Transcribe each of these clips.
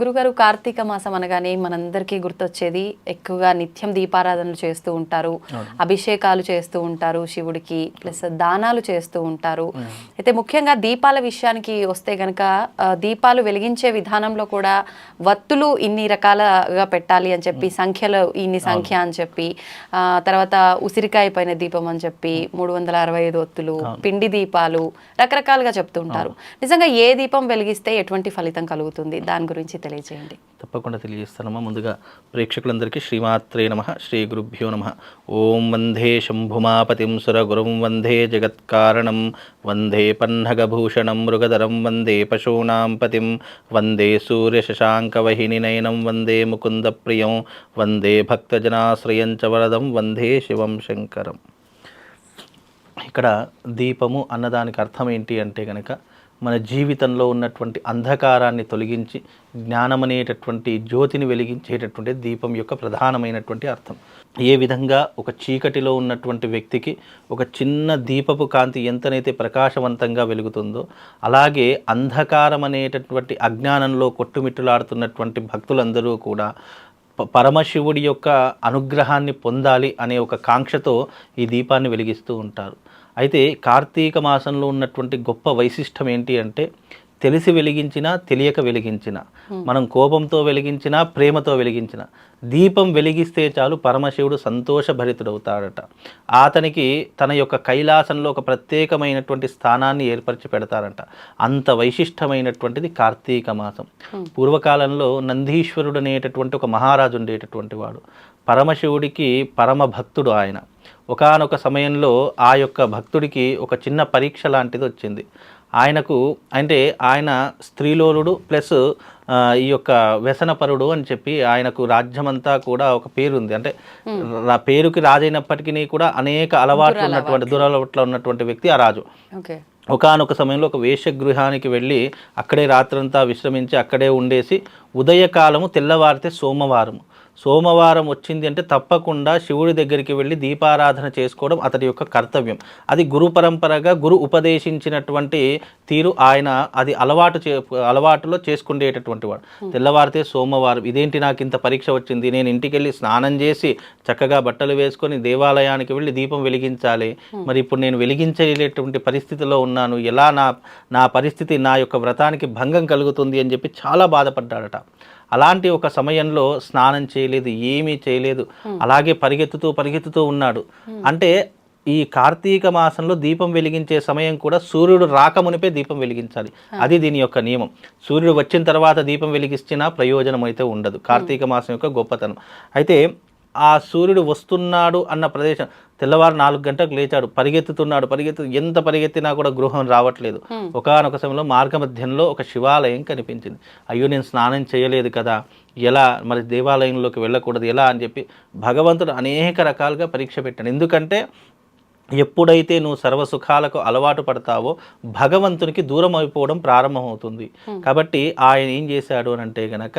గురుగారు కార్తీక మాసం అనగానే మనందరికీ గుర్తొచ్చేది ఎక్కువగా నిత్యం దీపారాధనలు చేస్తూ ఉంటారు అభిషేకాలు చేస్తూ ఉంటారు శివుడికి ప్లస్ దానాలు చేస్తూ ఉంటారు. అయితే ముఖ్యంగా దీపాల విషయానికి వస్తే గనక దీపాలు వెలిగించే విధానంలో కూడా వత్తులు ఇన్ని రకాలుగా పెట్టాలి అని చెప్పి సంఖ్యలో ఇన్ని సంఖ్య అని చెప్పి తర్వాత ఉసిరికాయ పైన దీపం అని చెప్పి మూడు వందల అరవై ఐదు ఒత్తులు పిండి దీపాలు రకరకాలుగా చెప్తూ ఉంటారు. నిజంగా ఏ దీపం వెలిగిస్తే ఎటువంటి ఫలితం కలుగుతుంది? దాని గురించి తెలియజేయండి. తప్పకుండా తెలియజేస్తానమ్మా. ముందుగా ప్రేక్షకులందరికీ శ్రీమాత్రే నమ. శ్రీ గురుభ్యో నమ. ఓం వందే శంభుమాపతిం సురగురుం వందే జగత్కారణం. వందే పన్నగభూషణం మృగధరం. వందే పశూనాం పతిం వందే సూర్యశశాంకవహినినయనం వందే ముకుందప్రియం. వందే భక్తజనాశ్రయం చ వరదం. వందే శివం శంకరం. ఇక్కడ దీపము అన్నదానికి అర్థం ఏంటి అంటే కనుక మన జీవితంలో ఉన్నటువంటి అంధకారాన్ని తొలగించి జ్ఞానం అనేటటువంటి జ్యోతిని వెలిగించేటటువంటి దీపం యొక్క ప్రధానమైనటువంటి అర్థం. ఏ విధంగా ఒక చీకటిలో ఉన్నటువంటి వ్యక్తికి ఒక చిన్న దీపపు కాంతి ఎంతనైతే ప్రకాశవంతంగా వెలుగుతుందో అలాగే అంధకారం అనేటటువంటి అజ్ఞానంలో కొట్టుమిట్టులాడుతున్నటువంటి భక్తులందరూ కూడా పరమశివుడి యొక్క అనుగ్రహాన్ని పొందాలి అనే ఒక కాంక్షతో ఈ దీపాన్ని వెలిగిస్తూ ఉంటారు. అయితే కార్తీక మాసంలో ఉన్నటువంటి గొప్ప వైశిష్టం ఏంటి అంటే తెలిసి వెలిగించినా తెలియక వెలిగించిన మనం కోపంతో వెలిగించిన ప్రేమతో వెలిగించిన దీపం వెలిగిస్తే చాలు పరమశివుడు సంతోషభరితుడవుతాడట. అతనికి తన యొక్క కైలాసంలో ఒక ప్రత్యేకమైనటువంటి స్థానాన్ని ఏర్పరిచి పెడతారంట అంత వైశిష్టమైనటువంటిది కార్తీక మాసం. పూర్వకాలంలో నందీశ్వరుడు అనేటటువంటి ఒక మహారాజు ఉండేటటువంటి వాడు. పరమశివుడికి పరమ భక్తుడు ఆయన. ఒకానొక సమయంలో ఆ యొక్క భక్తుడికి ఒక చిన్న పరీక్ష లాంటిది వచ్చింది. ఆయనకు అంటే ఆయన స్త్రీలోలుడు ప్లస్ ఈ యొక్క వ్యసనపరుడు అని చెప్పి ఆయనకు రాజ్యమంతా కూడా ఒక పేరుంది. అంటే రా- పేరుకి రాజైనప్పటికీ కూడా అనేక అలవాట్లు ఉన్నటువంటి దురలవాట్లు ఉన్నటువంటి వ్యక్తి ఆ రాజు. ఒకానొక సమయంలో ఒక వేషగృహానికి వెళ్ళి అక్కడే రాత్రంతా విశ్రమించి అక్కడే ఉండేసి ఉదయకాలము తెల్లవారితే సోమవారం సోమవారం వచ్చింది అంటే తప్పకుండా శివుడి దగ్గరికి వెళ్ళి దీపారాధన చేసుకోవడం అతడి యొక్క కర్తవ్యం. అది గురు పరంపరగా గురు ఉపదేశించినటువంటి తీరు ఆయన అది అలవాటు చే అలవాటులో చేసుకునేటటువంటి వాడు. తెల్లవారితే సోమవారం. ఇదేంటి నాకు ఇంత పరీక్ష వచ్చింది? నేను ఇంటికి వెళ్ళి స్నానం చేసి చక్కగా బట్టలు వేసుకొని దేవాలయానికి వెళ్ళి దీపం వెలిగించాలి. మరి ఇప్పుడు నేను వెలిగించలేటువంటి పరిస్థితిలో ఉన్నాను. ఎలా నా నా పరిస్థితి నా యొక్క వ్రతానికి భంగం కలుగుతుంది అని చెప్పి చాలా బాధపడ్డాడట. అలాంటి ఒక సమయంలో స్నానం చేయలేదు ఏమీ చేయలేదు. అలాగే పరిగెత్తుతూ పరిగెత్తుతూ ఉన్నాడు. అంటే ఈ కార్తీక మాసంలో దీపం వెలిగించే సమయం కూడా సూర్యుడు రాకమునిపే దీపం వెలిగించాలి. అది దీని యొక్క నియమం. సూర్యుడు వచ్చిన తర్వాత దీపం వెలిగించినా ప్రయోజనం అయితే ఉండదు. కార్తీక మాసం యొక్క గొప్పతనం. అయితే ఆ సూర్యుడు వస్తున్నాడు అన్న ప్రదేశం. తెల్లవారు నాలుగు గంటలకు లేచాడు. పరిగెత్తుతున్నాడు. పరిగెత్తు ఎంత పరిగెత్తినా కూడా గృహం రావట్లేదు. ఒకానొక సమయంలో మార్గమధ్యంలో ఒక శివాలయం కనిపించింది. అయ్యో నేను స్నానం చేయలేదు కదా. ఎలా మరి దేవాలయంలోకి వెళ్ళకూడదు? ఎలా అని చెప్పి భగవంతుడు అనేక రకాలుగా పరీక్ష పెట్టాడు. ఎందుకంటే ఎప్పుడైతే నువ్వు సర్వసుఖాలకు అలవాటు పడతావో భగవంతునికి దూరం అయిపోవడం ప్రారంభమవుతుంది. కాబట్టి ఆయన ఏం చేశాడు అని అంటే గనక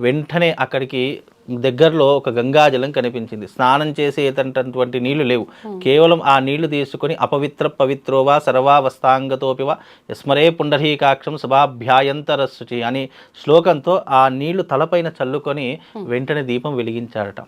వెంటనే అక్కడికి దగ్గరలో ఒక గంగాజలం కనిపించింది. స్నానం చేసేటటువంటి నీళ్ళు లేవు. కేవలం ఆ నీళ్ళు తీసుకొని అపవిత్ర పవిత్రోవా సర్వావస్థాంగతోపివా యస్మరే పుండరీకాక్షం సభాభ్యాయంతరస్సుచి అని శ్లోకంతో ఆ నీళ్ళు తలపైన చల్లుకొని వెంటనే దీపం వెలిగించాడట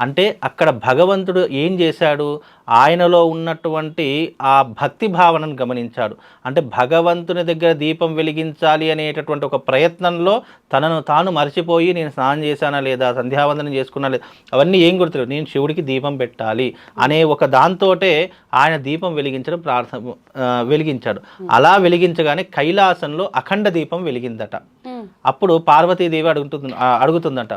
అంటే అక్కడ భగవంతుడు ఏం చేశాడు? ఆయనలో ఉన్నటువంటి ఆ భక్తి భావనను గమనించాడు. అంటే భగవంతుని దగ్గర దీపం వెలిగించాలి అనేటటువంటి ఒక ప్రయత్నంలో తనను తాను మర్చిపోయి నేను స్నానం చేశానా లేదా? సంధ్యావందనం చేసుకున్నా లేదా. అవన్నీ ఏం గుర్తులేదు నేను శివుడికి దీపం పెట్టాలి అనే ఒక దాంతోటే ఆయన దీపం వెలిగించడం ప్రార్థన వెలిగించాడు. అలా వెలిగించగానే కైలాసంలో అఖండ దీపం వెలిగిందట. అప్పుడు పార్వతీదేవి అడుగుతుంది అడుగుతుందట.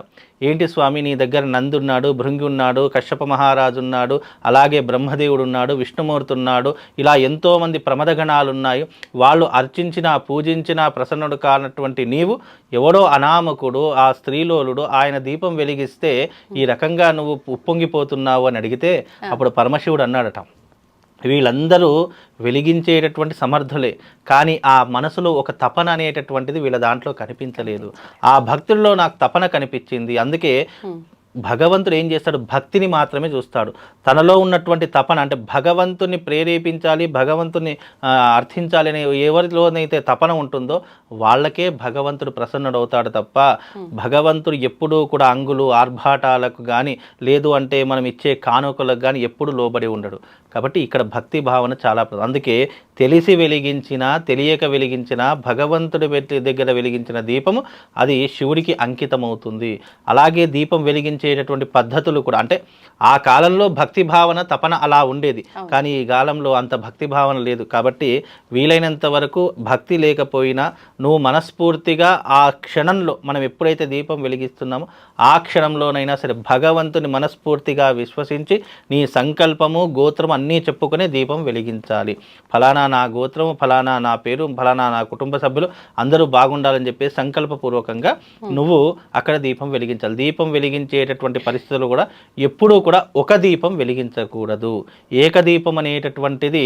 ఏంటి స్వామి నీ దగ్గర నంది ఉన్నాడు భృంగి ఉన్నాడు కశ్యప మహారాజు ఉన్నాడు అలాగే బ్రహ్మదేవుడు ఉన్నాడు విష్ణుమూర్తి ఉన్నాడు ఇలా ఎంతోమంది ప్రమదగణాలు ఉన్నాయి వాళ్ళు అర్చించిన పూజించిన ప్రసన్నుడు కానటువంటి నీవు ఎవడో అనామకుడు ఆ స్త్రీలోలుడు ఆయన దీపం వెలిగిస్తే ఈ రకంగా నువ్వు ఉప్పొంగిపోతున్నావు అని అడిగితే అప్పుడు పరమశివుడు అన్నాడట. వీళ్ళందరూ వెలిగించేటటువంటి సమర్థులే. కానీ ఆ మనసులో ఒక తపన అనేటటువంటిది వీళ్ళ దాంట్లో కనిపించలేదు. ఆ భక్తుల్లో నాకు తపన కనిపించింది. అందుకే భగవంతుడు ఏం చేస్తాడు? భక్తిని మాత్రమే చూస్తాడు. తనలో ఉన్నటువంటి తపన అంటే భగవంతుని ప్రేరేపించాలి భగవంతుని అర్థించాలి అనే ఎవరిలోనైతే తపన ఉంటుందో వాళ్ళకే భగవంతుడు ప్రసన్నుడవుతాడు తప్ప భగవంతుడు ఎప్పుడూ కూడా అంగులు ఆర్భాటాలకు కానీ లేదు అంటే మనం ఇచ్చే కానుకలకు కానీ ఎప్పుడు లోబడి ఉండడు. కాబట్టి ఇక్కడ భక్తి భావన చాలా. అందుకే తెలిసి వెలిగించిన తెలియక వెలిగించిన భగవంతుడి దగ్గర వెలిగించిన దీపము అది శివుడికి అంకితమవుతుంది. అలాగే దీపం వెలిగించేటటువంటి పద్ధతులు కూడా అంటే ఆ కాలంలో భక్తి భావన తపన అలా ఉండేది. కానీ ఈ కాలంలో అంత భక్తి భావన లేదు. కాబట్టి వీలైనంత వరకు భక్తి లేకపోయినా నువ్వు మనస్ఫూర్తిగా ఆ క్షణంలో మనం ఎప్పుడైతే దీపం వెలిగిస్తున్నామో ఆ క్షణంలోనైనా సరే భగవంతుని మనస్ఫూర్తిగా విశ్వసించి నీ సంకల్పము గోత్రం అన్నీ చెప్పుకునే దీపం వెలిగించాలి. ఫలానా నా గోత్రము ఫలానా నా పేరు ఫలానా నా కుటుంబ సభ్యులు అందరూ బాగుండాలని చెప్పి సంకల్పపూర్వకంగా నువ్వు అక్కడ దీపం వెలిగించాలి. దీపం వెలిగించేటటువంటి పరిస్థితులు కూడా ఎప్పుడూ కూడా ఒక దీపం వెలిగించకూడదు. ఏకదీపం అనేటటువంటిది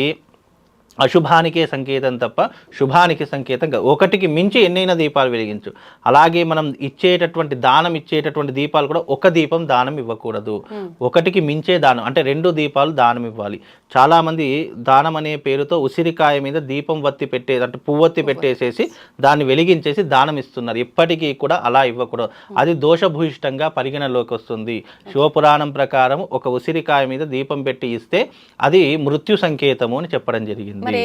అశుభానికే సంకేతం తప్ప శుభానికి సంకేతం కాదు. ఒకటికి మించి ఎన్నైనా దీపాలు వెలిగించు. అలాగే మనం ఇచ్చేటటువంటి దానం ఇచ్చేటటువంటి దీపాలు కూడా ఒక దీపం దానం ఇవ్వకూడదు. ఒకటికి మించే దానం అంటే రెండు దీపాలు దానం ఇవ్వాలి. చాలామంది దానం అనే పేరుతో ఉసిరికాయ మీద దీపం వత్తి పెట్టే అంటే పువ్వొత్తి పెట్టేసేసి దాన్ని వెలిగించేసి దానం ఇస్తున్నారు. ఎప్పటికీ కూడా అలా ఇవ్వకూడదు. అది దోషభూయిష్టంగా పరిగణలోకి వస్తుంది. శివపురాణం ప్రకారం ఒక ఉసిరికాయ మీద దీపం పెట్టి ఇస్తే అది మృత్యు సంకేతము అని చెప్పడం జరిగింది. మరి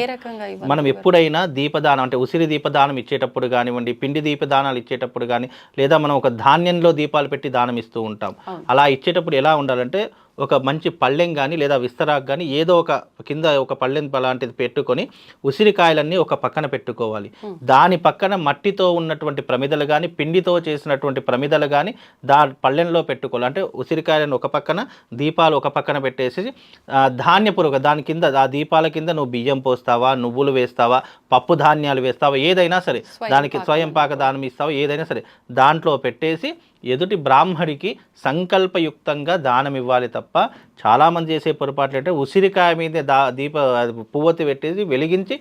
మనం ఎప్పుడైనా దీపదానం అంటే ఉసిరి దీపదానం ఇచ్చేటప్పుడు కానివ్వండి పిండి దీపదానాలు ఇచ్చేటప్పుడు కానీ లేదా మనం ఒక ధాన్యంలో దీపాలు పెట్టి దానం ఇస్తూ ఉంటాం. అలా ఇచ్చేటప్పుడు ఎలా ఉండాలంటే ఒక మంచి పళ్ళెం కానీ లేదా విస్తరాకు కానీ ఏదో ఒక కింద ఒక పళ్ళెం లాంటిది పెట్టుకొని ఉసిరికాయలన్నీ ఒక పక్కన పెట్టుకోవాలి. దాని పక్కన మట్టితో ఉన్నటువంటి ప్రమిదలు కానీ పిండితో చేసినటువంటి ప్రమిదలు కానీ దా పళ్ళెంలో పెట్టుకోవాలి. అంటే ఉసిరికాయలను ఒక పక్కన దీపాలు ఒక పక్కన పెట్టేసి ఆ, ధాన్యపూర్వక దాని కింద ఆ దీపాల కింద నువ్వు బియ్యం పోస్తావా నువ్వులు వేస్తావా పప్పు ధాన్యాలు వేస్తావా ఏదైనా సరే దానికి స్వయం పాక దానం ఇస్తావా ఏదైనా సరే దాంట్లో పెట్టేసి ఎదుటి బ్రాహ్మడికి సంకల్పయుక్తంగా దానం ఇవ్వాలి తప్ప చాలామంది చేసే పొరపాట్లు అంటే ఉసిరికాయ మీద దా దీప అది పువ్వొత్తి పెట్టేసి వెలిగించి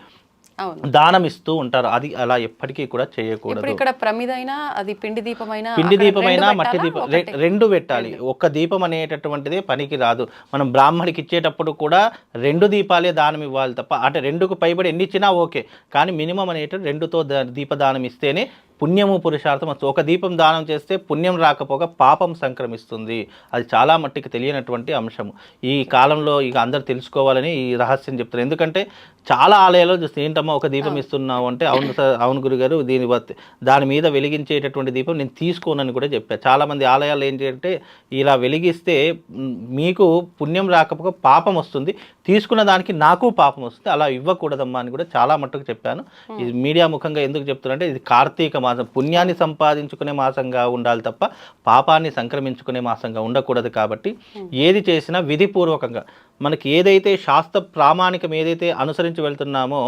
దానం ఇస్తూ ఉంటారు. అది అలా ఎప్పటికీ కూడా చేయకూడదు. ఇక్కడ ప్రమిదైనా అది పిండి దీపమైనా పిండి దీపమైనా మట్టి? దీపం రెండు పెట్టాలి. ఒక్క దీపం అనేటటువంటిది పనికి రాదు. మనం బ్రాహ్మడికి ఇచ్చేటప్పుడు కూడా రెండు దీపాలే దానం ఇవ్వాలి తప్ప అంటే రెండుకు పైబడి ఎన్ని ఇచ్చినా ఓకే. కానీ మినిమం అనేటువంటి రెండుతో దీపదానం ఇస్తేనే పుణ్యము పురుషార్థం. ఒక దీపం దానం చేస్తే పుణ్యం రాకపోగా పాపం సంక్రమిస్తుంది. అది చాలా మట్టికి తెలియనటువంటి అంశము. ఈ కాలంలో ఇక అందరు తెలుసుకోవాలని ఈ రహస్యం చెప్తారు ఎందుకంటే చాలా ఆలయాల్లో చూస్తే ఏంటమ్మా ఒక దీపం ఇస్తున్నావు అంటే అవును సార్ అవును గురుగారు దీని దాని మీద వెలిగించేటటువంటి దీపం నేను తీసుకోనని కూడా చెప్పాను చాలా మంది ఆలయాలు ఏంటి అంటే ఇలా వెలిగిస్తే మీకు పుణ్యం రాకపోగా పాపం వస్తుంది. తీసుకున్న దానికి నాకు పాపం వస్తుంది. అలా ఇవ్వకూడదమ్మా అని కూడా చాలా మట్టుకు చెప్పాను. ఇది మీడియా ముఖంగా ఎందుకు చెప్తున్నారంటే ఇది కార్తీక మాసం. పుణ్యాన్ని సంపాదించుకునే మాసంగా ఉండాలి తప్ప పాపాన్ని సంక్రమించుకునే మాసంగా ఉండకూడదు కాబట్టి ఏది చేసినా విధిపూర్వకంగా మనకి ఏదైతే శాస్త్ర ప్రామాణికం ఏదైతే అనుసరించి వెళ్తున్నామో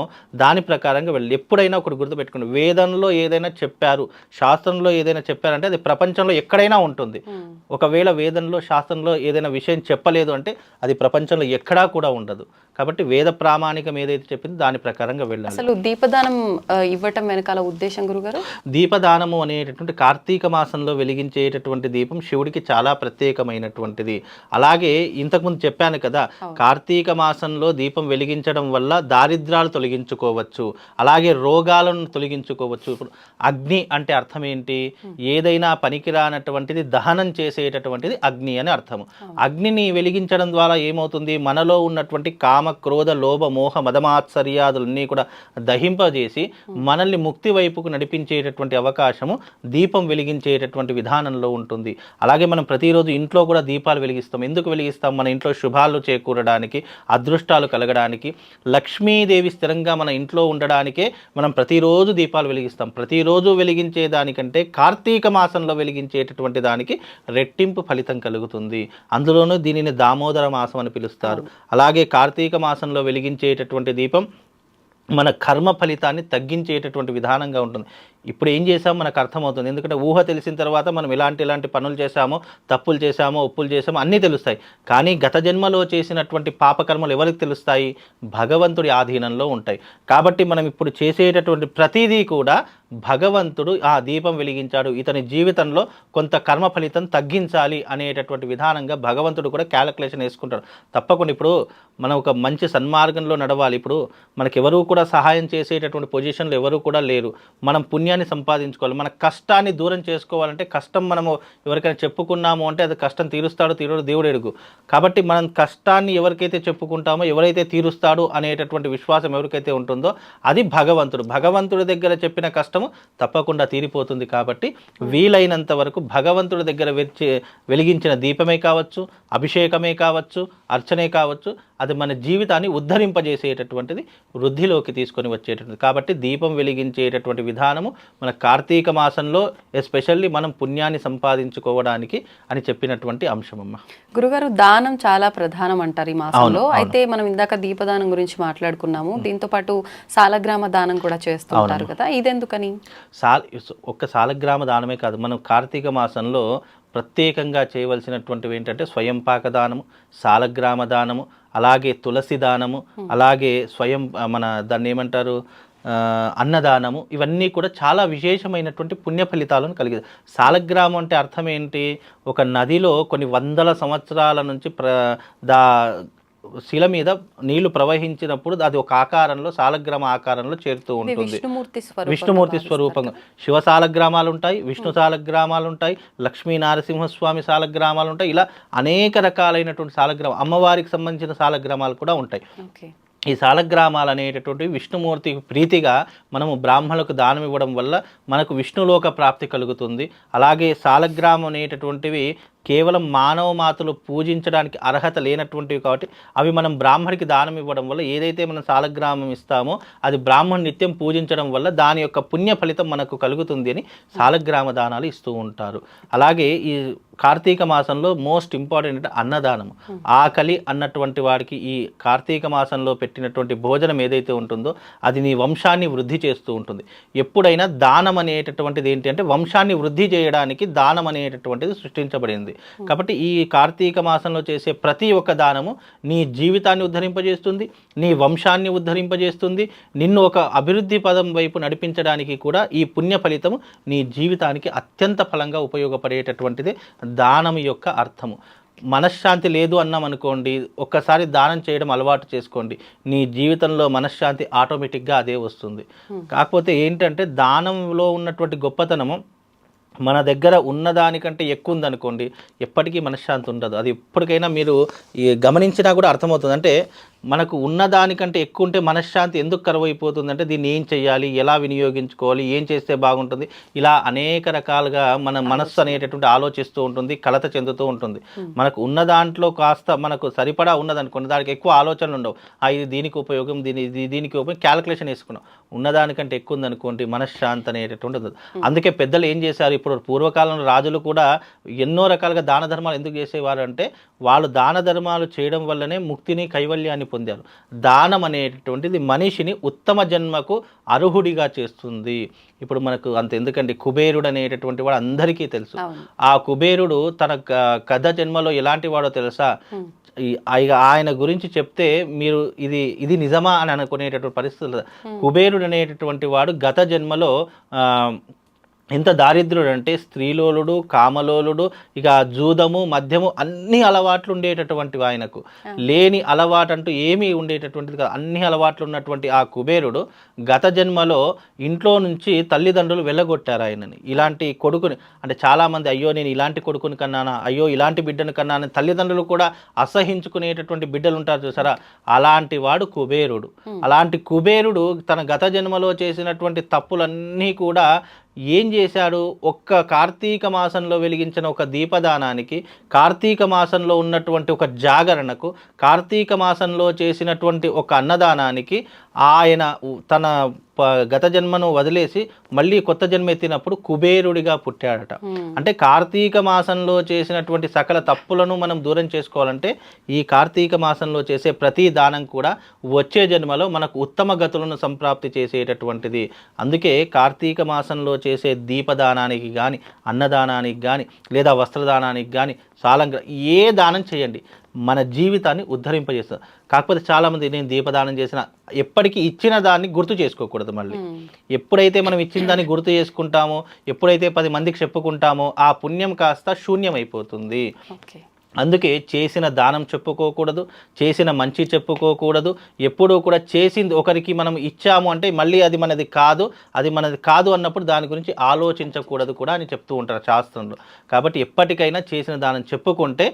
దాని ప్రకారంగా వెళ్ళి ఎప్పుడైనా ఒకటి గుర్తుపెట్టుకోండి. వేదంలో ఏదైనా చెప్పారు శాస్త్రంలో ఏదైనా చెప్పారంటే అది ప్రపంచంలో ఎక్కడైనా ఉంటుంది. ఒకవేళ వేదంలో శాస్త్రంలో ఏదైనా విషయం చెప్పలేదు అంటే అది ప్రపంచంలో ఎక్కడా కూడా ఉండదు. ఉండదు. కాబట్టి వేద ప్రామాణికం ఏదైతే చెప్పిందో దాని ప్రకారంగా వెళ్ళాలి. అసలు దీపదానం ఇవ్వటం వెనకాల ఉద్దేశం గురుగారు? దీపదానము అనేటటువంటి కార్తీక మాసంలో వెలిగించేటటువంటి దీపం శివుడికి చాలా ప్రత్యేకమైనటువంటిది. అలాగే ఇంతకుముందు చెప్పాను కదా కార్తీక మాసంలో దీపం వెలిగించడం వల్ల దారిద్రాలు తొలగించుకోవచ్చు. అలాగే రోగాలను తొలగించుకోవచ్చు. ఇప్పుడు అగ్ని అంటే అర్థం ఏంటి? ఏదైనా పనికిరానటువంటిది దహనం చేసేటటువంటిది అగ్ని అని అర్థము. అగ్నిని వెలిగించడం ద్వారా ఏమవుతుంది? మనలో ఉన్నటువంటి కామ క్రోధ లోభ మోహ మదమాత్సర్యాదులన్నీ కూడా దహింపజేసి మనల్ని ముక్తి వైపుకు నడిపించేటటువంటి అవకాశము దీపం వెలిగించేటటువంటి విధానంలో ఉంటుంది. అలాగే మనం ప్రతిరోజు ఇంట్లో కూడా దీపాలు వెలిగిస్తాం. ఎందుకు వెలిగిస్తాం? మన ఇంట్లో శుభాలు చేకూరడానికి అదృష్టాలు కలగడానికి లక్ష్మీదేవి స్థిరంగా మన ఇంట్లో ఉండడానికే మనం ప్రతిరోజు దీపాలు వెలిగిస్తాం. ప్రతిరోజు వెలిగించే దానికంటే కార్తీక మాసంలో వెలిగించేటటువంటి దానికి రెట్టింపు ఫలితం కలుగుతుంది. అందులోనూ దీనిని దామోదర మాసం అని పిలుస్తారు. అలాగే కార్తీక మాసంలో వెలిగించేటటువంటి దీపం మన కర్మ ఫలితాన్ని తగ్గించేటటువంటి విధానంగా ఉంటుంది. ఇప్పుడు ఏం చేసామో మనకు అర్థమవుతుంది. ఎందుకంటే ఊహ తెలిసిన తర్వాత మనం ఇలాంటి ఇలాంటి పనులు చేశామో తప్పులు చేశామో ఒప్పులు చేశామో అన్నీ తెలుస్తాయి. కానీ గత జన్మలో చేసినటువంటి పాపకర్మలు ఎవరికి తెలుస్తాయి? భగవంతుడి ఆధీనంలో ఉంటాయి. కాబట్టి మనం ఇప్పుడు చేసేటటువంటి ప్రతిదీ కూడా భగవంతుడు ఆ దీపం వెలిగించాడు. ఇతని జీవితంలో కొంత కర్మ ఫలితం తగ్గించాలి అనేటటువంటి విధానంగా భగవంతుడు కూడా క్యాలిక్యులేషన్ వేసుకుంటాడు. తప్పకుండా ఇప్పుడు మనం ఒక మంచి సన్మార్గంలో నడవాలి. ఇప్పుడు మనకి కూడా సహాయం చేసేటటువంటి పొజిషన్లో ఎవరూ కూడా లేరు. మనం పుణ్యాన్ని సంపాదించుకోవాలి. మన కష్టాన్ని దూరం చేసుకోవాలంటే కష్టం మనము ఎవరికైనా చెప్పుకున్నాము అంటే అది కష్టం తీరుస్తాడో తీరుడు దేవుడు ఎడుగు కాబట్టి మనం కష్టాన్ని ఎవరికైతే చెప్పుకుంటామో ఎవరైతే తీరుస్తాడు అనేటటువంటి విశ్వాసం ఎవరికైతే ఉంటుందో అది భగవంతుడు. భగవంతుడి దగ్గర చెప్పిన కష్టము తప్పకుండా తీరిపోతుంది కాబట్టి వీలైనంత వరకు భగవంతుడి దగ్గర వెచ్చి వెలిగించిన దీపమే కావచ్చు అభిషేకమే కావచ్చు అర్చనే కావచ్చు అది మన జీవితాన్ని ఉద్ధరింపజేసేటటువంటిది వృద్ధిలోకి తీసుకొని వచ్చేటటువంటి కాబట్టి దీపం వెలిగించేటటువంటి విధానము మన కార్తీక మాసంలో ఎస్పెషల్లీ మనం పుణ్యాన్ని సంపాదించుకోవడానికి అని చెప్పినటువంటి అంశమమ్మ గురుగారు దానం చాలా ప్రధానం అంటారు ఈ మాసంలో. అయితే మనం ఇందాక దీపదానం గురించి మాట్లాడుకున్నాము. దీంతో పాటు సాలగ్రామ దానం కూడా చేస్తూ ఉంటారు కదా. ఇదెందుకని? సాల ఒక్క సాలగ్రామ దానమే కాదు మనం కార్తీక మాసంలో ప్రత్యేకంగా చేయవలసినటువంటివి ఏంటంటే స్వయం పాక దానము సాలగ్రామ దానము అలాగే తులసి దానము అలాగే స్వయం మన దాన్ని ఏమంటారు? అన్నదానము ఇవన్నీ కూడా చాలా విశేషమైనటువంటి పుణ్య ఫలితాలను కలిగి సాలగ్రామం అంటే అర్థం ఏంటి? ఒక నదిలో కొన్ని వందల సంవత్సరాల నుంచి ప్ర దా శిల మీద నీళ్ళు ప్రవహించినప్పుడు అది ఒక ఆకారంలో సాలగ్రామ ఆకారంలో చేరుతూ ఉంటుంది. విష్ణుమూర్తి స్వరూపం విష్ణుమూర్తి స్వరూపంగా. శివ సాలగ్రామాలు ఉంటాయి విష్ణు సాలగ్రామాలు ఉంటాయి లక్ష్మీ నారసింహస్వామి సాలగ్రామాలు ఉంటాయి ఇలా అనేక రకాలైనటువంటి సాలగ్రామం అమ్మవారికి సంబంధించిన సాలగ్రామాలు కూడా ఉంటాయి. ఈ సాలగ్రామాలు అనేటటువంటి విష్ణుమూర్తి ప్రీతిగా మనము బ్రాహ్మణులకు దానం ఇవ్వడం వల్ల మనకు విష్ణులోక ప్రాప్తి కలుగుతుంది. అలాగే సాలగ్రామం అనేటటువంటివి కేవలం మానవ మాతలు పూజించడానికి అర్హత లేనటువంటివి కాబట్టి అవి మనం బ్రాహ్మడికి దానం ఇవ్వడం వల్ల ఏదైతే మనం సాలగ్రామం ఇస్తామో అది బ్రాహ్మణ్ నిత్యం పూజించడం వల్ల దాని యొక్క పుణ్య ఫలితం మనకు కలుగుతుంది అని సాలగ్రామ దానాలు ఇస్తూ ఉంటారు. అలాగే ఈ కార్తీక మాసంలో మోస్ట్ ఇంపార్టెంట్ అంటే అన్నదానం. ఆకలి అన్నటువంటి వాడికి ఈ కార్తీక మాసంలో పెట్టినటువంటి భోజనం ఏదైతే ఉంటుందో అది నీ వంశాన్ని వృద్ధి చేస్తూ ఉంటుంది. ఎప్పుడైనా దానం అనేటటువంటిది ఏంటి అంటే వంశాన్ని వృద్ధి చేయడానికి దానం అనేటటువంటిది సృష్టించబడింది. కాబట్టి ఈ కార్తీక మాసంలో చేసే ప్రతి ఒక్క దానము నీ జీవితాన్ని ఉద్ధరింపజేస్తుంది నీ వంశాన్ని ఉద్ధరింపజేస్తుంది నిన్ను ఒక అభివృద్ధి పదం వైపు నడిపించడానికి కూడా ఈ పుణ్య ఫలితము నీ జీవితానికి అత్యంత ఫలంగా ఉపయోగపడేటటువంటిది దానం యొక్క అర్థము. మనశ్శాంతి లేదు అన్నాం అనుకోండి ఒక్కసారి దానం చేయడం అలవాటు చేసుకోండి. నీ జీవితంలో మనశ్శాంతి ఆటోమేటిక్గా అదే వస్తుంది. కాకపోతే ఏంటంటే దానంలో ఉన్నటువంటి గొప్పతనము మన దగ్గర ఉన్నదానికంటే ఎక్కువ ఉందనుకోండి ఎప్పటికీ మనశ్శాంతి ఉండదు. అది ఎప్పటికైనా మీరు ఈ గమనించినా కూడా అర్థమవుతుంది. అంటే మనకు ఉన్నదానికంటే ఎక్కువ ఉంటే మనశ్శాంతి ఎందుకు కరువైపోతుంది అంటే దీన్ని ఏం చేయాలి ఎలా వినియోగించుకోవాలి? ఏం చేస్తే బాగుంటుంది? ఇలా అనేక రకాలుగా మన మనస్సు అనేటటువంటి ఆలోచిస్తూ ఉంటుంది కలత చెందుతూ ఉంటుంది. మనకు ఉన్న దాంట్లో కాస్త మనకు సరిపడా ఉన్నదనుకోండి దానికి ఎక్కువ ఆలోచనలు ఉండవు. ఇది దీనికి ఉపయోగం దీని దీనికి ఉపయోగం క్యాలిక్యులేషన్ వేసుకున్నాం. ఉన్నదానికంటే ఎక్కువ ఉందనుకోండి మనశ్శాంతి అనేటటువంటి ఉండదు అందుకే పెద్దలు ఏం చేశారు? ఇప్పుడు పూర్వకాలంలో రాజులు కూడా ఎన్నో రకాలుగా దాన ధర్మాలు ఎందుకు చేసేవారు అంటే వాళ్ళు దాన ధర్మాలు చేయడం వల్లనే ముక్తిని కైవల్యాన్ని పొందారు. దానం అనేటటువంటిది మనిషిని ఉత్తమ జన్మకు అర్హుడిగా చేస్తుంది. ఇప్పుడు మనకు అంత ఎందుకండి? కుబేరుడు అనేటటువంటి వాడు అందరికీ తెలుసు. ఆ కుబేరుడు తన కథ జన్మలో ఎలాంటి వాడో తెలుసా? ఆయన గురించి చెప్తే మీరు ఇది ఇది నిజమా అని అనుకునేటటువంటి పరిస్థితులు కుబేరుడు అనేటటువంటి వాడు గత జన్మలో ఆ, ఎంత దారిద్ర్యుడు అంటే స్త్రీలోలుడు కామలోలుడు ఇక జూదము మద్యము అన్ని అలవాట్లు ఉండేటటువంటి ఆయనకు. లేని అలవాటు అంటూ ఏమీ ఉండేటటువంటిది కాదు. అన్ని అలవాట్లు ఉన్నటువంటి ఆ కుబేరుడు గత జన్మలో ఇంట్లో నుంచి తల్లిదండ్రులు వెళ్ళగొట్టారు ఆయనని. ఇలాంటి కొడుకుని అంటే చాలామంది అయ్యో నేను ఇలాంటి కొడుకుని కన్నానా అయ్యో ఇలాంటి బిడ్డను కన్నాను తల్లిదండ్రులు కూడా అసహించుకునేటటువంటి బిడ్డలు ఉంటారు చూసారా? అలాంటి వాడు కుబేరుడు. అలాంటి కుబేరుడు తన గత జన్మలో చేసినటువంటి తప్పులన్నీ కూడా ఏం చేశాడు? ఒక్క కార్తీక మాసంలో వెలిగించిన ఒక దీపదానానికి కార్తీక మాసంలో ఉన్నటువంటి ఒక జాగరణకు కార్తీక మాసంలో చేసినటువంటి ఒక అన్నదానానికి ఆయన తన గత జన్మను వదిలేసి మళ్ళీ కొత్త జన్మ ఎత్తినప్పుడు కుబేరుడిగా పుట్టాడట. Hmm. అంటే కార్తీక మాసంలో చేసినటువంటి సకల తప్పులను మనం దూరం చేసుకోవాలంటే ఈ కార్తీక మాసంలో చేసే ప్రతి దానం కూడా వచ్చే జన్మలో మనకు ఉత్తమ గతులను సంప్రాప్తి చేసేటటువంటిది. అందుకే కార్తీక మాసంలో చేసే దీపదానానికి కానీ అన్నదానానికి కానీ లేదా వస్త్రదానానికి కానీ సాలంగ్ర ఏ దానం చేయండి. మన జీవితాన్ని ఉద్ధరింపజేస్తుంది. కాకపోతే చాలామంది నేను దీపదానం చేసిన ఎప్పటికీ ఇచ్చిన దాన్ని గుర్తు చేసుకోకూడదు మళ్ళీ. ఎప్పుడైతే మనం ఇచ్చిన దాన్ని గుర్తు చేసుకుంటామో ఎప్పుడైతే పది మందికి చెప్పుకుంటామో ఆ పుణ్యం కాస్త శూన్యమైపోతుంది. అందుకే చేసిన దానం చెప్పుకోకూడదు చేసిన మంచి చెప్పుకోకూడదు. ఎప్పుడూ కూడా చేసింది ఒకరికి మనం ఇచ్చాము అంటే మళ్ళీ అది మనది కాదు అది మనది కాదు అన్నప్పుడు దాని గురించి ఆలోచించకూడదు కూడా అని చెప్తూ ఉంటారు శాస్త్రంలో. కాబట్టి ఎప్పటికైనా చేసిన దానం చెప్పుకుంటే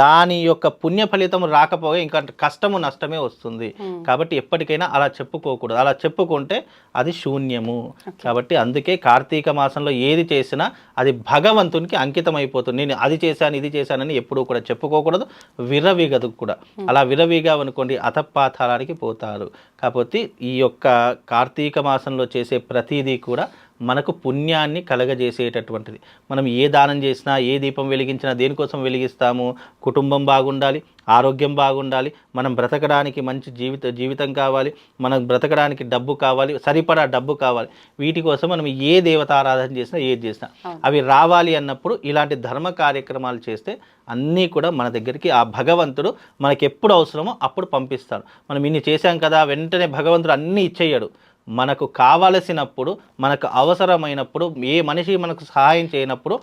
దాని యొక్క పుణ్య ఫలితం రాకపోగా ఇంకా కష్టము నష్టమే వస్తుంది. కాబట్టి ఎప్పటికైనా అలా చెప్పుకోకూడదు. అలా చెప్పుకుంటే అది శూన్యము. కాబట్టి అందుకే కార్తీక మాసంలో ఏది చేసినా అది భగవంతునికి అంకితం అయిపోతుంది నేను అది చేశాను ఇది చేశానని ఎప్పుడూ కూడా చెప్పుకోకూడదు విరవీగదు కూడా. అలా విరవిగా అనుకోండి అతపాతాళానికి పోతారు. కాకపోతే ఈ యొక్క కార్తీక మాసంలో చేసే ప్రతిదీ కూడా మనకు పుణ్యాన్ని కలగజేసేటటువంటిది. మనం ఏ దానం చేసినా ఏ దీపం వెలిగించినా దేనికోసం వెలిగిస్తాము? కుటుంబం బాగుండాలి ఆరోగ్యం బాగుండాలి మనం బ్రతకడానికి మంచి జీవిత జీవితం కావాలి మనం బ్రతకడానికి డబ్బు కావాలి సరిపడా డబ్బు కావాలి. వీటి కోసం మనం ఏ దేవత ఆరాధన చేసినా ఏది చేసినా. అవి రావాలి అన్నప్పుడు ఇలాంటి ధర్మ కార్యక్రమాలు చేస్తే అన్నీ కూడా మన దగ్గరికి ఆ భగవంతుడు మనకి ఎప్పుడు అవసరమో అప్పుడు పంపిస్తాడు. మనం ఇన్ని చేశాం కదా వెంటనే భగవంతుడు అన్నీ ఇచ్చేయడు. మనకు కావలసినప్పుడు మనకు అవసరమైనప్పుడు ఏ మనిషి మనకు సహాయం చేయనప్పుడు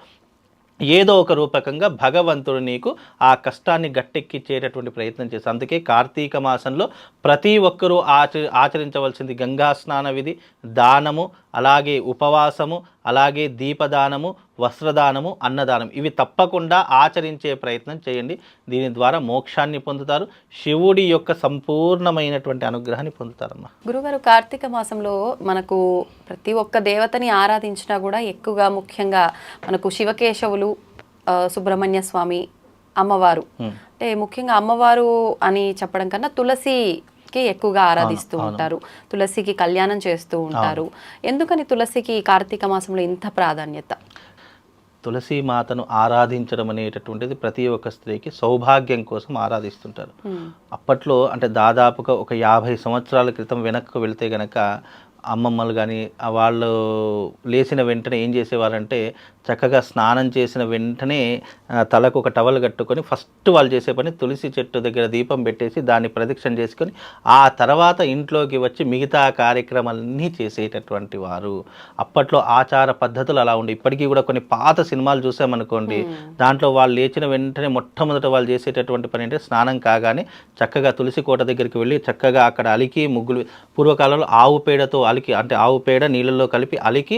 ఏదో ఒక రూపకంగా భగవంతుడు నీకు ఆ కష్టాన్ని గట్టెక్కిచ్చేటటువంటి ప్రయత్నం చేస్తాడు. అందుకే కార్తీక మాసంలో ప్రతి ఒక్కరూ ఆచరి ఆచరించవలసింది గంగా స్నాన విధి దానము అలాగే ఉపవాసము అలాగే దీపదానము వస్త్రదానము అన్నదానం. ఇవి తప్పకుండా ఆచరించే ప్రయత్నం చేయండి. దీని ద్వారా మోక్షాన్ని పొందుతారు. శివుడి యొక్క సంపూర్ణమైనటువంటి అనుగ్రహాన్ని పొందుతారమ్మా. గురుగారు కార్తీక మాసంలో మనకు ప్రతి ఒక్క దేవతని ఆరాధించినా కూడా ఎక్కువగా ముఖ్యంగా మనకు శివకేశవులు సుబ్రహ్మణ్య స్వామి అమ్మవారు. అంటే ముఖ్యంగా అమ్మవారు అని చెప్పడం కన్నా తులసికి ఎక్కువగా ఆరాధిస్తూ ఉంటారు. తులసికి కళ్యాణం చేస్తూ ఉంటారు. ఎందుకని తులసికి కార్తీక మాసంలో ఇంత ప్రాధాన్యత? తులసి మాతను ఆరాధించడం అనేటటువంటిది ప్రతి ఒక్క స్త్రీకి సౌభాగ్యం కోసం ఆరాధిస్తుంటారు. అప్పట్లో అంటే దాదాపుగా ఒక యాభై సంవత్సరాల క్రితం వెనక్కు వెళితే గనక అమ్మమ్మలు కానీ వాళ్ళు లేచిన వెంటనే ఏం చేసేవారంటే చక్కగా స్నానం చేసిన వెంటనే తలకు ఒక టవల్ కట్టుకొని ఫస్ట్ వాళ్ళు చేసే పని తులసి చెట్టు దగ్గర దీపం పెట్టేసి దాన్ని ప్రదక్షిణ చేసుకొని ఆ తర్వాత ఇంట్లోకి వచ్చి మిగతా కార్యక్రమాలన్నీ చేసేటటువంటి వారు. అప్పట్లో ఆచార పద్ధతులు అలా ఉండి. ఇప్పటికీ కూడా కొన్ని పాత సినిమాలు చూసామనుకోండి దాంట్లో వాళ్ళు లేచిన వెంటనే మొట్టమొదట వాళ్ళు చేసేటటువంటి పని అంటే స్నానం కాగానే చక్కగా తులసి కోట దగ్గరికి వెళ్ళి చక్కగా అక్కడ అలికి ముగ్గులు పూర్వకాలంలో ఆవు పేడతో అలికి అంటే ఆవు పేడ నీళ్ళల్లో కలిపి అలికి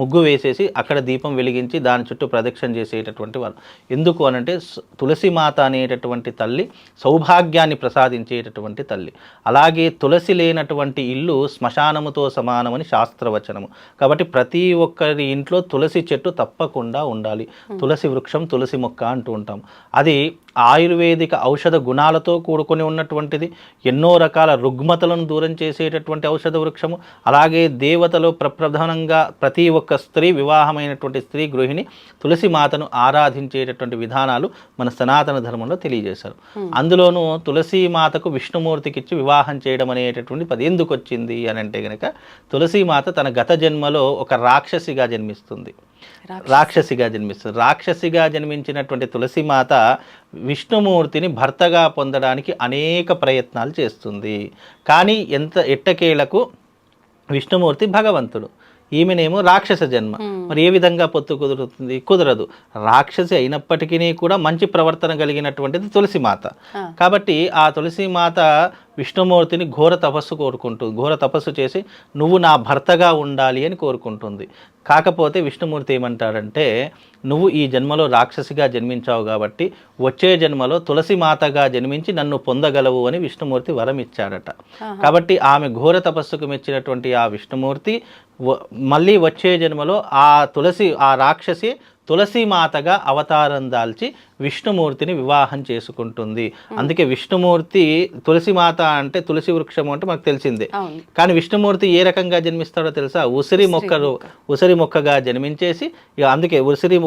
ముగ్గు వేసేసి అక్కడ దీపం వెలిగించి దాని చుట్టూ ప్రదక్షిణ చేసేటటువంటి వారు ఎందుకు అనంటే తులసి మాత అనేటటువంటి తల్లి సౌభాగ్యాన్ని ప్రసాదించేటటువంటి తల్లి. అలాగే తులసి లేనటువంటి ఇల్లు శ్మశానముతో సమానమని శాస్త్రవచనము. కాబట్టి ప్రతి ఒక్కరి ఇంట్లో తులసి చెట్టు తప్పకుండా ఉండాలి. తులసి వృక్షం తులసి మొక్క అంటూ ఉంటాం. అది ఆయుర్వేదిక ఔషధ గుణాలతో కూడుకొని ఉన్నటువంటిది ఎన్నో రకాల రుగ్మతలను దూరం చేసేటటువంటి ఔషధ వృక్షము అలాగే దేవతలో ప్రప్రధానంగా ప్రతి ఒక్క స్త్రీ వివాహమైనటువంటి స్త్రీ గృహిణి తులసి మాతను ఆరాధించేటటువంటి విధానాలు మన సనాతన ధర్మంలో తెలియజేశారు. అందులోనూ తులసి మాతకు విష్ణుమూర్తికి ఇచ్చి వివాహం చేయడం అనేటటువంటి పది ఎందుకు వచ్చింది అని అంటే గనక తులసి మాత తన గత జన్మలో ఒక రాక్షసిగా జన్మిస్తుంది. రాక్షసిగా జన్మిస్తుంది. రాక్షసిగా జన్మించినటువంటి తులసిమాత విష్ణుమూర్తిని భర్తగా పొందడానికి అనేక ప్రయత్నాలు చేస్తుంది. కానీ ఎంత ఎట్టకేలకు విష్ణుమూర్తి భగవంతుడు. ఈమెనేమో రాక్షస జన్మ. మరి ఏ విధంగా పొత్తు కుదురుతుంది? కుదరదు. రాక్షసి అయినప్పటికీ కూడా మంచి ప్రవర్తన కలిగినటువంటిది తులసిమాత. కాబట్టి ఆ తులసిమాత విష్ణుమూర్తిని ఘోర తపస్సు కోరుకుంటుంది ఘోర తపస్సు చేసి నువ్వు నా భర్తగా ఉండాలి అని కోరుకుంటుంది. కాకపోతే విష్ణుమూర్తి ఏమంటాడంటే నువ్వు ఈ జన్మలో రాక్షసిగా జన్మించావు కాబట్టి వచ్చే జన్మలో తులసి మాతగా జన్మించి నన్ను పొందగలవు అని విష్ణుమూర్తి వరం ఇచ్చాడట. కాబట్టి ఆమె ఘోర తపస్సుకు మెచ్చినటువంటి ఆ విష్ణుమూర్తి మళ్ళీ వచ్చే జన్మలో ఆ తులసి ఆ రాక్షసి తులసి మాతగా అవతారం దాల్చి విష్ణుమూర్తిని వివాహం చేసుకుంటుంది. అందుకే విష్ణుమూర్తి తులసి మాత అంటే తులసి వృక్షము అంటే మనకు తెలిసిందే. కానీ విష్ణుమూర్తి ఏ రకంగా జన్మిస్తాడో తెలుసా? ఉసిరి మొక్కలు ఉసిరి మొక్కగా జన్మించేసి ఇక అందుకే ఉసిరి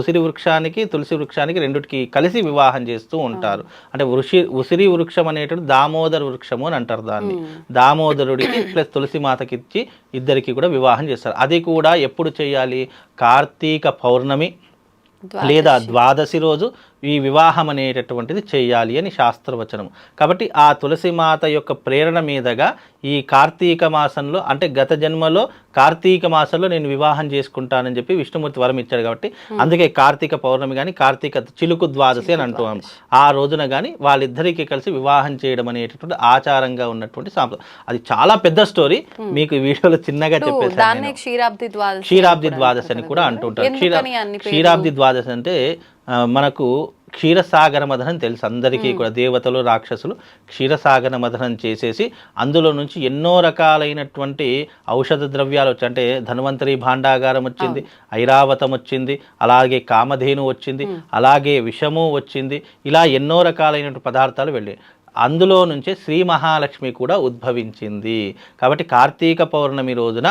ఉసిరి వృక్షానికి తులసి వృక్షానికి రెండిటికి కలిసి వివాహం చేస్తూ ఉంటారు. అంటే వృషి ఉసిరి వృక్షం అనేటువంటి దామోదర వృక్షము అని అంటారు దాన్ని. దామోదరుడికి ప్లస్ తులసి మాతకి ఇచ్చి ఇద్దరికి కూడా వివాహం చేస్తారు. అది కూడా ఎప్పుడు చేయాలి? కార్తీక పౌర్ణమి లేదా ద్వాదశి. రోజు ఈ వివాహం అనేటటువంటిది చేయాలి అని శాస్త్రవచనం. కాబట్టి ఆ తులసి మాత యొక్క ప్రేరణ మీదగా ఈ కార్తీక మాసంలో అంటే గత జన్మలో కార్తీక మాసంలో నేను వివాహం చేసుకుంటానని చెప్పి విష్ణుమూర్తి వరం ఇచ్చాడు కాబట్టి అందుకే కార్తీక పౌర్ణమి కానీ కార్తీక చిలుకు ద్వాదశి అని అంటున్నాం ఆ రోజున కానీ వాళ్ళిద్దరికీ కలిసి వివాహం చేయడం అనేటటువంటి ఆచారంగా ఉన్నటువంటి సాంప్రదాయం అది చాలా పెద్ద స్టోరీ. మీకు ఈ వీడియోలో చిన్నగా చెప్పేసాను దాన్నే క్షీరాబ్ది ద్వాదశి అని కూడా అంటుంటారు? క్షీరాబ్ది ద్వాదశి అంటే మనకు క్షీరసాగర మదనం తెలుసు. అందరికీ కూడా దేవతలు రాక్షసులు క్షీరసాగర మదనం చేసేసి అందులో నుంచి ఎన్నో రకాలైనటువంటి ఔషధ ద్రవ్యాలు వచ్చాయి అంటే ధన్వంతరి భాండాగారం వచ్చింది ఐరావతం వచ్చింది అలాగే కామధేను వచ్చింది అలాగే విషము వచ్చింది ఇలా ఎన్నో రకాలైనటువంటి పదార్థాలు వెళ్ళాయి అందులో నుంచే శ్రీ మహాలక్ష్మి కూడా ఉద్భవించింది. కాబట్టి కార్తీక పౌర్ణమి రోజున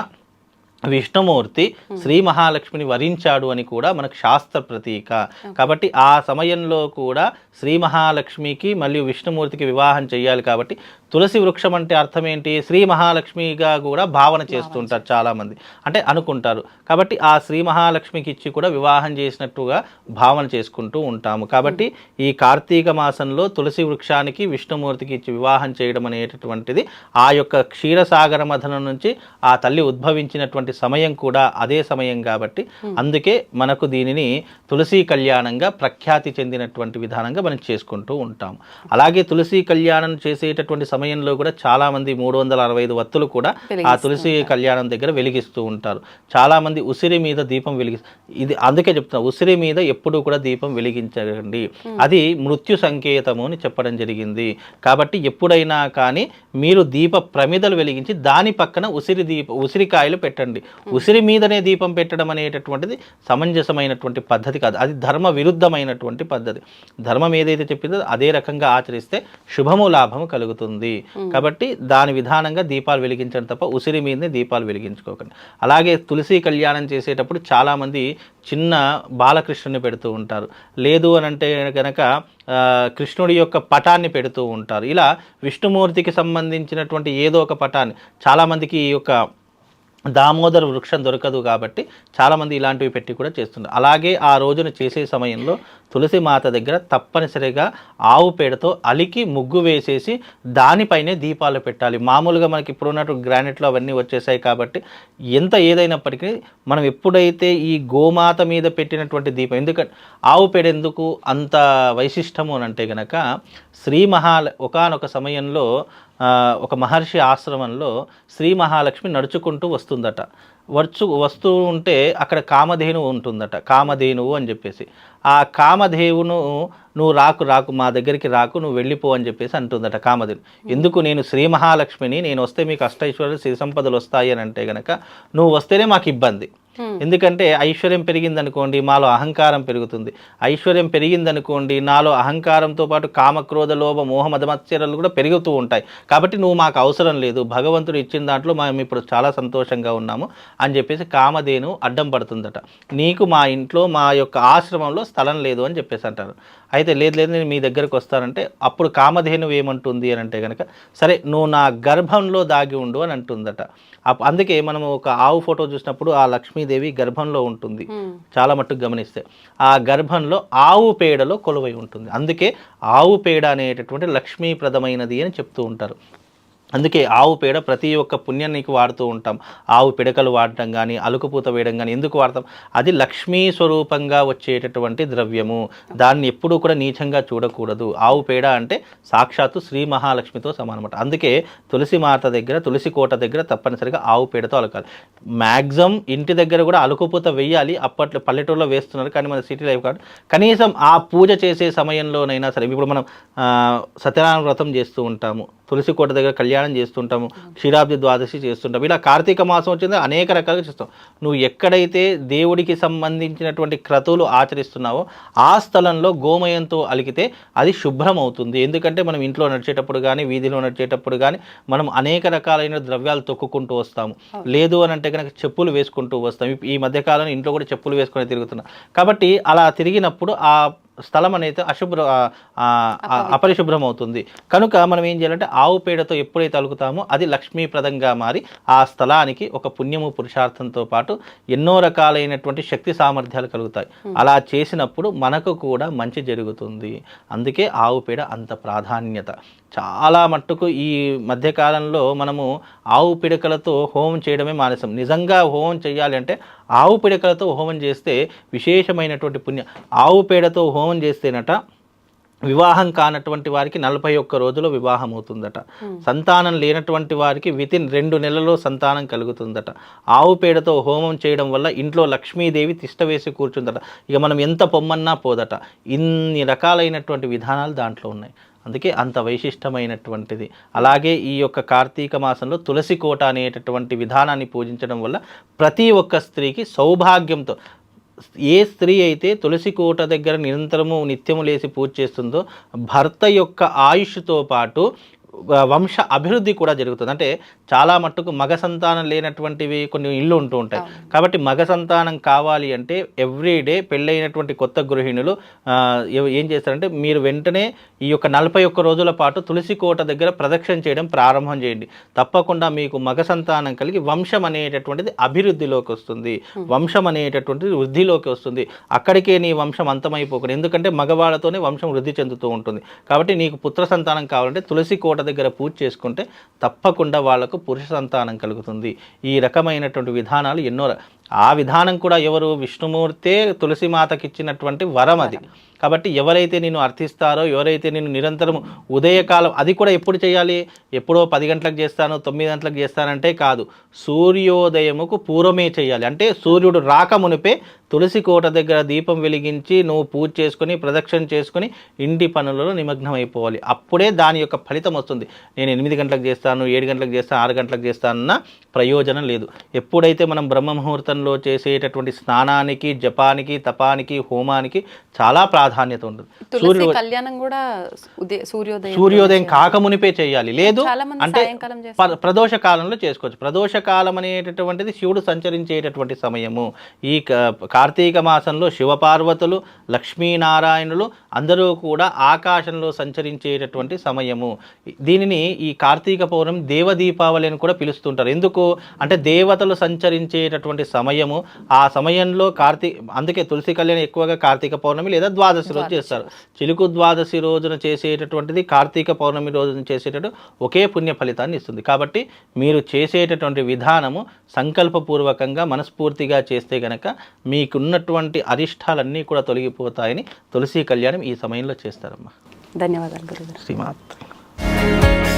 విష్ణుమూర్తి శ్రీ మహాలక్ష్మిని వరించాడు అని కూడా మనకు శాస్త్ర ప్రతీక. కాబట్టి ఆ సమయంలో కూడా శ్రీ మహాలక్ష్మికి మరియు విష్ణుమూర్తికి వివాహం చేయాలి కాబట్టి తులసి వృక్షం అంటే అర్థం ఏంటి? శ్రీ మహాలక్ష్మిగా కూడా భావన చేస్తుంటారు చాలామంది. అంటే అనుకుంటారు. కాబట్టి ఆ శ్రీ మహాలక్ష్మికి ఇచ్చి కూడా వివాహం చేసినట్టుగా భావన చేసుకుంటూ ఉంటాము. కాబట్టి ఈ కార్తీక మాసంలో తులసి వృక్షానికి విష్ణుమూర్తికి ఇచ్చి వివాహం చేయడం అనేటటువంటిది ఆ యొక్క క్షీరసాగర మథనం నుంచి ఆ తల్లి ఉద్భవించినటువంటి సమయం కూడా అదే సమయం కాబట్టి అందుకే మనకు దీనిని తులసి కళ్యాణంగా ప్రఖ్యాతి చెందినటువంటి విధానంగా మనం చేసుకుంటూ ఉంటాం. అలాగే తులసి కళ్యాణం చేసేటటువంటి సమయంలో కూడా చాలా మంది మూడు వందల అరవై ఐదు వత్తులు కూడా ఆ తులసి కళ్యాణం దగ్గర వెలిగిస్తూ ఉంటారు. చాలా మంది ఉసిరి మీద దీపం వెలిగి ఇది అందుకే చెప్తున్నా ఉసిరి మీద ఎప్పుడూ కూడా దీపం వెలిగించండి. అది మృత్యు సంకేతము అని చెప్పడం జరిగింది. కాబట్టి ఎప్పుడైనా కానీ మీరు దీప ప్రమిదలు వెలిగించి దాని పక్కన ఉసిరి దీప ఉసిరికాయలు పెట్టండి. ఉసిరి మీదనే దీపం పెట్టడం అనేటటువంటిది సమంజసమైనటువంటి పద్ధతి కాదు. అది ధర్మ విరుద్ధమైనటువంటి పద్ధతి. ధర్మం ఏదైతే చెప్పిందో అదే రకంగా ఆచరిస్తే శుభము లాభము కలుగుతుంది. కాబట్టి దాని విధానంగా దీపాలు వెలిగించడం తప్ప ఉసిరి మీదనే దీపాలు వెలిగించుకోకండి. అలాగే తులసి కళ్యాణం చేసేటప్పుడు చాలామంది చిన్న బాలకృష్ణుని పెడుతూ ఉంటారు. లేదు అని అంటే కనుక కృష్ణుడి యొక్క పటాన్ని పెడుతూ ఉంటారు. ఇలా విష్ణుమూర్తికి సంబంధించినటువంటి ఏదో ఒక పటాన్ని చాలామందికి ఈ యొక్క దామోదర వృక్షం దొరకదు కాబట్టి చాలామంది ఇలాంటివి పెట్టి కూడా చేస్తున్నారు అలాగే ఆ రోజున చేసే సమయంలో తులసి మాత దగ్గర తప్పనిసరిగా ఆవు పేడతో అలికి ముగ్గు వేసేసి దానిపైనే దీపాలు పెట్టాలి. మామూలుగా మనకి ఇప్పుడు ఉన్నట్టు గ్రానైట్లో అవన్నీ వచ్చేసాయి కాబట్టి ఎంత ఏదైనప్పటికీ మనం ఎప్పుడైతే ఈ గోమాత మీద పెట్టినటువంటి దీపం ఎందుకంటే ఆవు పేడ ఎందుకు అంత వైశిష్టము అని అంటే గనక శ్రీ మహాల ఒకానొక సమయంలో ఒక మహర్షి ఆశ్రమంలో శ్రీ మహాలక్ష్మి నడుచుకుంటూ వస్తుందట. వచ్చు వస్తూ ఉంటే అక్కడ కామధేనువు ఉంటుందట. కామధేనువు అని చెప్పేసి. ఆ కామధేవును నువ్వు రాకు రాకు మా దగ్గరికి రాకు నువ్వు వెళ్ళిపో అని చెప్పేసి అంటుందట కామధేను. ఎందుకు నేను శ్రీ మహాలక్ష్మిని నేను వస్తే మీకు అష్టైశ్వర్య సిరి సంపదలు వస్తాయి అని అంటే గనక నువ్వు వస్తేనే మాకు ఇబ్బంది. ఎందుకంటే ఐశ్వర్యం పెరిగిందనుకోండి మాలో అహంకారం పెరుగుతుంది. ఐశ్వర్యం పెరిగిందనుకోండి నాలో అహంకారంతో పాటు కామక్రోధ లోభ మోహ మదమత్సరాలు కూడా పెరుగుతూ ఉంటాయి. కాబట్టి నువ్వు మాకు అవసరం లేదు భగవంతుడు ఇచ్చిన దాంట్లో మేము ఇప్పుడు చాలా సంతోషంగా ఉన్నాము అని చెప్పేసి కామధేను అడ్డం పడుతుందట. నీకు మా ఇంట్లో మా యొక్క ఆశ్రమంలో స్థలం లేదు అని చెప్పేసి అంటారు. అయితే లేదు లేదు నేను మీ దగ్గరకు వస్తానంటే అప్పుడు కామధేను ఏమంటుంది అని అంటే కనుక సరే నువ్వు నా గర్భంలో దాగి ఉండు అని అంటుందట. అందుకే మనం ఒక ఆవు ఫోటో చూసినప్పుడు ఆ లక్ష్మీదేవి గర్భంలో ఉంటుంది. చాలా మట్టుకు గమనిస్తే ఆ గర్భంలో ఆవు పేడలో కొలువై ఉంటుంది. అందుకే ఆవు పేడ అనేటటువంటి లక్ష్మీప్రదమైనది అని చెప్తూ ఉంటారు. అందుకే ఆవు పేడ ప్రతి ఒక్క పుణ్యానికి వాడుతూ ఉంటాం. ఆవు పిడకలు వాడటం కానీ అలుకుపూత వేయడం కానీ ఎందుకు వాడతాం? అది లక్ష్మీ స్వరూపంగా వచ్చేటటువంటి ద్రవ్యము. దాన్ని ఎప్పుడూ కూడా నీచంగా చూడకూడదు. ఆవు పేడ అంటే సాక్షాత్తు శ్రీ మహాలక్ష్మితో సమానమాట. అందుకే తులసి మాత దగ్గర తులసి కోట దగ్గర తప్పనిసరిగా ఆవు పేడతో అలకాలి. మ్యాక్సిమం ఇంటి దగ్గర కూడా అలుకుపూత వెయ్యాలి. అప్పట్లో పల్లెటూరులో వేస్తున్నారు కానీ మన సిటీ లైఫ్ కాదు కనీసం ఆ పూజ చేసే సమయంలోనైనా సరే ఇప్పుడు మనం సత్యనారాయణ వ్రతం చేస్తూ ఉంటాము. తులసి కోట దగ్గర కళ్యాణ కళ్యాణం చేస్తుంటాము క్షీరాబ్ది ద్వాదశి చేస్తుంటాం ఇలా కార్తీక మాసం వచ్చింది అనేక రకాలుగా చేస్తాం నువ్వు ఎక్కడైతే దేవుడికి సంబంధించినటువంటి క్రతువులు ఆచరిస్తున్నావో ఆ స్థలంలో గోమయంతో అలికితే అది శుభ్రం అవుతుంది ఎందుకంటే మనం ఇంట్లో నడిచేటప్పుడు కానీ వీధిలో నడిచేటప్పుడు కానీ మనం అనేక రకాలైన ద్రవ్యాలు తొక్కుకుంటూ వస్తాము. లేదు అని అంటే కనుక చెప్పులు వేసుకుంటూ వస్తాం. ఈ మధ్యకాలంలో ఇంట్లో కూడా చెప్పులు వేసుకొని తిరుగుతున్నాం. కాబట్టి అలా తిరిగినప్పుడు ఆ స్థలం అనేది అశుభ్ర అపరిశుభ్రం అవుతుంది కనుక మనం ఏం చేయాలంటే ఆవు పేడతో ఎప్పుడైతే అలుకుతామో అది లక్ష్మీప్రదంగా మారి ఆ స్థలానికి ఒక పుణ్యము పురుషార్థంతో పాటు ఎన్నో రకాలైనటువంటి శక్తి సామర్థ్యాలు కలుగుతాయి. అలా చేసినప్పుడు మనకు కూడా మంచి జరుగుతుంది. అందుకే ఆవు పేడ అంత ప్రాధాన్యత. చాలా మట్టుకు ఈ మధ్యకాలంలో మనము ఆవు పిడకలతో హోమం చేయడమే మానేసాం. నిజంగా హోమం చేయాలి అంటే ఆవు పిడకలతో హోమం చేస్తే విశేషమైనటువంటి పుణ్యం ఆవు పేడతో హోమం చేస్తేనట వివాహం కానటువంటి వారికి నలభై ఒక్క రోజులో వివాహం అవుతుందట. సంతానం లేనటువంటి వారికి వితిన్ రెండు నెలల్లో సంతానం కలుగుతుందట. ఆవు పేడతో హోమం చేయడం వల్ల ఇంట్లో లక్ష్మీదేవి తిష్ట వేసి కూర్చుందట. ఇక మనం ఎంత పొమ్మన్నా పోదట. ఇన్ని రకాలైనటువంటి విధానాలు దాంట్లో ఉన్నాయి. అందుకే అంత వైశిష్టమైనటువంటిది. అలాగే ఈ యొక్క కార్తీక మాసంలో తులసి కోట అనేటటువంటి విధానాన్ని పూజించడం వల్ల ప్రతి ఒక్క స్త్రీకి సౌభాగ్యంతో ఏ స్త్రీ అయితే తులసి కోట దగ్గర నిరంతరము నిత్యము లేసి పూజ చేస్తుందో భర్త యొక్క ఆయుష్తో పాటు వంశ అభివృద్ధి కూడా జరుగుతుంది. అంటే చాలా మట్టుకు మగ సంతానం లేనటువంటివి కొన్ని ఇళ్ళు ఉంటూ ఉంటాయి. కాబట్టి మగ సంతానం కావాలి అంటే ఎవ్రీడే పెళ్ళైనటువంటి కొత్త గృహిణులు ఏం చేస్తారంటే మీరు వెంటనే ఈ యొక్క నలభై ఒక్క రోజుల పాటు తులసి కోట దగ్గర ప్రదక్షిణ చేయడం ప్రారంభం చేయండి. తప్పకుండా మీకు మగ సంతానం కలిగి వంశం అనేటటువంటిది అభివృద్ధిలోకి వస్తుంది. వంశం అనేటటువంటిది వృద్ధిలోకి వస్తుంది. అక్కడికే నీ వంశం అంతమైపోకూడదు ఎందుకంటే మగవాళ్ళతోనే వంశం వృద్ధి చెందుతూ ఉంటుంది. కాబట్టి నీకు పుత్ర సంతానం కావాలంటే తులసి కోట దగ్గర పూజ చేసుకుంటే తప్పకుండా వాళ్ళకు పురుష సంతానం కలుగుతుంది. ఈ రకమైనటువంటి విధానాలు ఎన్నో ఆ విధానం కూడా ఎవరు విష్ణుమూర్తే తులసి మాతకి ఇచ్చినటువంటి వరం అది. కాబట్టి ఎవరైతే నేను అర్థిస్తారో ఎవరైతే నేను నిరంతరం ఉదయకాలం అది కూడా ఎప్పుడు చేయాలి? ఎప్పుడో పది గంటలకు చేస్తాను తొమ్మిది గంటలకు చేస్తానంటే కాదు. సూర్యోదయముకు పూర్వమే చేయాలి. అంటే సూర్యుడు రాక మునిపే తులసి కోట దగ్గర దీపం వెలిగించి నువ్వు పూజ చేసుకొని ప్రదక్షిణ చేసుకొని ఇంటి పనులలో నిమగ్నం అయిపోవాలి అప్పుడే దాని యొక్క ఫలితం వస్తుంది. నేను ఎనిమిది గంటలకు చేస్తాను ఏడు గంటలకు చేస్తాను ఆరు గంటలకు చేస్తానన్న ప్రయోజనం లేదు. ఎప్పుడైతే మనం బ్రహ్మ ముహూర్తం ముహూర్తంలో చేసేటటువంటి స్నానానికి జపానికి తపానికి హోమానికి చాలా ప్రాధాన్యత ఉంటుంది. కళ్యాణం కూడా సూర్యోదయం సూర్యోదయం కాకమునిపే చేయాలి. లేదు అంటే ప్రదోష కాలంలో చేసుకోవచ్చు. ప్రదోష కాలం అనేటటువంటిది శివుడు సంచరించేటటువంటి సమయము. ఈ కార్తీక మాసంలో శివపార్వతులు లక్ష్మీనారాయణులు అందరూ కూడా ఆకాశంలో సంచరించేటటువంటి సమయము. దీనిని ఈ కార్తీక పౌర్ణమి దేవ దీపావళి అని కూడా పిలుస్తుంటారు. ఎందుకు? అంటే దేవతలు సంచరించేటటువంటి సమయము. ఆ సమయంలో కార్తీ అందుకే తులసి కళ్యాణం ఎక్కువగా కార్తీక పౌర్ణమి లేదా ద్వాదశి రోజు చేస్తారు. చిలుకు ద్వాదశి రోజున చేసేటటువంటిది కార్తీక పౌర్ణమి రోజున చేసేటట్టు ఒకే పుణ్య ఫలితాన్ని ఇస్తుంది. కాబట్టి మీరు చేసేటటువంటి విధానము సంకల్పపూర్వకంగా మనస్ఫూర్తిగా చేస్తే గనక మీకున్నటువంటి అరిష్టాలన్నీ కూడా తొలగిపోతాయని తులసి కళ్యాణం ఈ సమయంలో చేస్తారమ్మా. ధన్యవాదాలు గురుగారు. శ్రీమాత్రి.